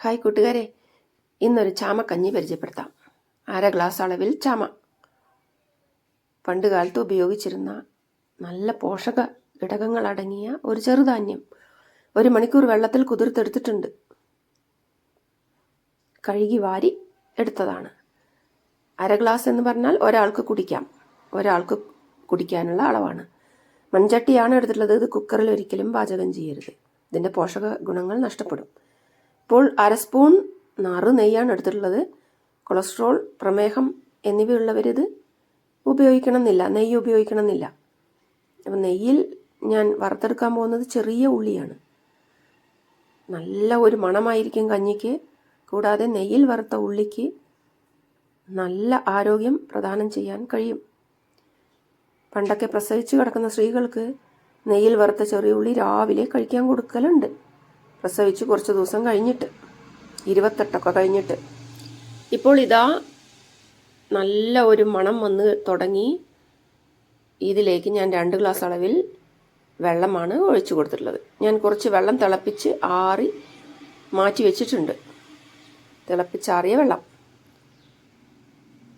Hi കൂട്ടുകാരെ ഇന്നൊരു ചാമ കഞ്ഞി പരിചയപ്പെടുത്താം. അര ഗ്ലാസ് അളവിൽ ചാമ. പണ്ടുകാലത്ത് ഉപയോഗിച്ചിരുന്ന നല്ല പോഷക ഘടകങ്ങൾ അടങ്ങിയ ഒരു ചെറുധാന്യം ഒരു മണിക്കൂർ വെള്ളത്തിൽ കുതിർത്തെടുത്തിട്ടുണ്ട്. കഴുകി വാരി എടുത്തതാണ്. അര ഗ്ലാസ് എന്ന് പറഞ്ഞാൽ ഒരാൾക്ക് കുടിക്കാം. ഒരാൾക്ക് കുടിക്കാനുള്ള അളവാണ്. മൺചട്ടിയാണ് എടുത്തിട്ടുള്ളത്. ഇത് കുക്കറിൽ ഒരിക്കലും പാചകം ചെയ്യരുത്. ഇതിന്റെ പോഷക ഗുണങ്ങൾ നഷ്ടപ്പെടും. ഇപ്പോൾ അര സ്പൂൺ നാറ് നെയ്യാണ് എടുത്തിട്ടുള്ളത്. കൊളസ്ട്രോൾ പ്രമേഹം എന്നിവയുള്ളവരിത് ഉപയോഗിക്കണമെന്നില്ല നെയ്യ് ഉപയോഗിക്കണമെന്നില്ല. അപ്പം നെയ്യിൽ ഞാൻ വറുത്തെടുക്കാൻ പോകുന്നത് ചെറിയ ഉള്ളിയാണ്. നല്ല ഒരു മണമായിരിക്കും കഞ്ഞിക്ക്. കൂടാതെ നെയ്യിൽ വറുത്ത ഉള്ളിക്ക് നല്ല ആരോഗ്യം പ്രദാനം ചെയ്യാൻ കഴിയും. പണ്ടൊക്കെ പ്രസവിച്ച് കിടക്കുന്ന സ്ത്രീകൾക്ക് നെയ്യിൽ വറുത്ത ചെറിയ ഉള്ളി രാവിലെ കഴിക്കാൻ കൊടുക്കലുണ്ട്. പ്രസവിച്ച് കുറച്ച് ദിവസം കഴിഞ്ഞിട്ട് ഇരുപത്തെട്ടൊക്കെ കഴിഞ്ഞിട്ട്. ഇപ്പോൾ ഇതാ നല്ല ഒരു മണം വന്ന് തുടങ്ങി. ഇതിലേക്ക് ഞാൻ രണ്ട് ഗ്ലാസ് അളവിൽ വെള്ളമാണ് ഒഴിച്ചു കൊടുത്തിട്ടുള്ളത്. ഞാൻ കുറച്ച് വെള്ളം തിളപ്പിച്ച് ആറി മാറ്റി വെച്ചിട്ടുണ്ട്. തിളപ്പിച്ചാറിയ വെള്ളം.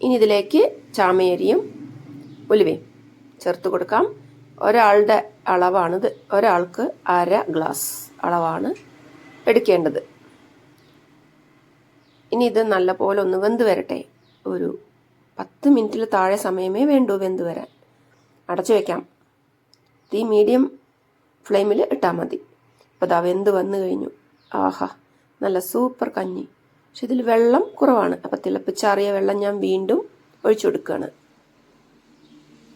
ഇനി ഇതിലേക്ക് ചാമയരിയും ഉലുവയും ചേർത്ത് കൊടുക്കാം. ഒരാളുടെ അളവാണിത്. ഒരാൾക്ക് അര ഗ്ലാസ് അളവാണ്. എടുക്കേണ്ടത്. ഇനി ഇത് നല്ലപോലെ ഒന്ന് വെന്ത് വരട്ടെ. ഒരു പത്ത് മിനിറ്റിൽ താഴെ സമയമേ വേണ്ടൂ വെന്ത് വരാൻ. അടച്ചു വയ്ക്കാം തീ മീഡിയം ഫ്ലെയിമിൽ ഇട്ടാൽ മതി. അപ്പോൾ അതാ വെന്ത് വന്നു കഴിഞ്ഞു. ആഹാ നല്ല സൂപ്പർ കഞ്ഞി. പക്ഷെ ഇതിൽ വെള്ളം കുറവാണ്. അപ്പോൾ തിളപ്പിച്ചാറിയ വെള്ളം ഞാൻ വീണ്ടും ഒഴിച്ചു കൊടുക്കുകയാണ്.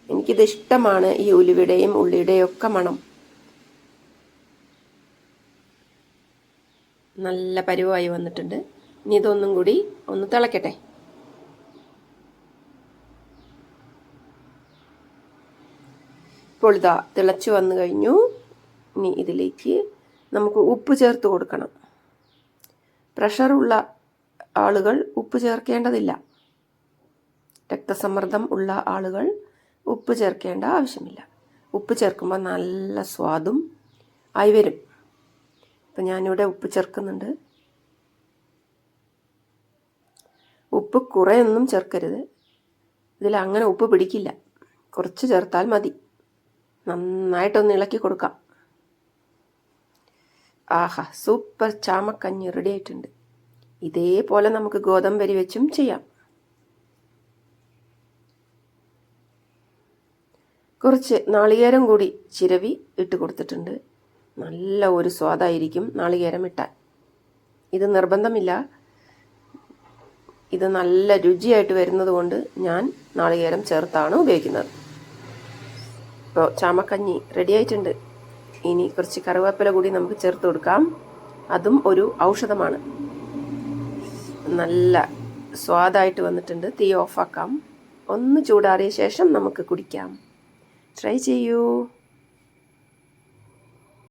എനിക്കിത് ഇഷ്ടമാണ് ഈ ഉലുവയുടെയും ഉള്ളിയുടെയും ഒക്കെ മണം. നല്ല പരുവായി വന്നിട്ടുണ്ട്. ഇനി ഇതൊന്നും കൂടി ഒന്ന് തിളക്കട്ടെ. ഇപ്പോൾ തിളച്ചു വന്നു കഴിഞ്ഞു. ഇനി ഇതിലേക്ക് നമുക്ക് ഉപ്പ് ചേർത്ത് കൊടുക്കണം. പ്രഷറുള്ള ആളുകൾ ഉപ്പ് ചേർക്കേണ്ടതില്ല. രക്തസമ്മർദ്ദം ഉള്ള ആളുകൾ ഉപ്പ് ചേർക്കേണ്ട ആവശ്യമില്ല. ഉപ്പ് ചേർക്കുമ്പോൾ നല്ല സ്വാദും ആയി വരും. അപ്പം ഞാനിവിടെ ഉപ്പ് ചേർക്കുന്നുണ്ട്. ഉപ്പ് കുറേയൊന്നും ചേർക്കരുത്. ഇതിൽ അങ്ങനെ ഉപ്പ് പിടിക്കില്ല. കുറച്ച് ചേർത്താൽ മതി. നന്നായിട്ടൊന്ന് ഇളക്കി കൊടുക്കാം. ആഹാ സൂപ്പർ ചാമക്കഞ്ഞി റെഡി ആയിട്ടുണ്ട്. ഇതേപോലെ നമുക്ക് ഗോതമ്പരി വെച്ചും ചെയ്യാം. കുറച്ച് നാളികേരം കൂടി ചിരവി ഇട്ട് കൊടുത്തിട്ടുണ്ട്. നല്ല ഒരു സ്വാദായിരിക്കും നാളികേരം ഇട്ടാൽ. ഇത് നിർബന്ധമില്ല. ഇത് നല്ല രുചിയായിട്ട് വരുന്നത് കൊണ്ട് ഞാൻ നാളികേരം ചേർത്താണ് ഉപയോഗിക്കുന്നത്. ഇപ്പോൾ ചാമക്കഞ്ഞി റെഡി ആയിട്ടുണ്ട്. ഇനി കുറച്ച് കറിവേപ്പില കൂടി നമുക്ക് ചേർത്ത് കൊടുക്കാം. അതും ഒരു ഔഷധമാണ്. നല്ല സ്വാദായിട്ട് വന്നിട്ടുണ്ട്. തീ ഓഫാക്കാം. ഒന്ന് ചൂടാറിയ ശേഷം നമുക്ക് കുടിക്കാം. ട്രൈ ചെയ്യൂ.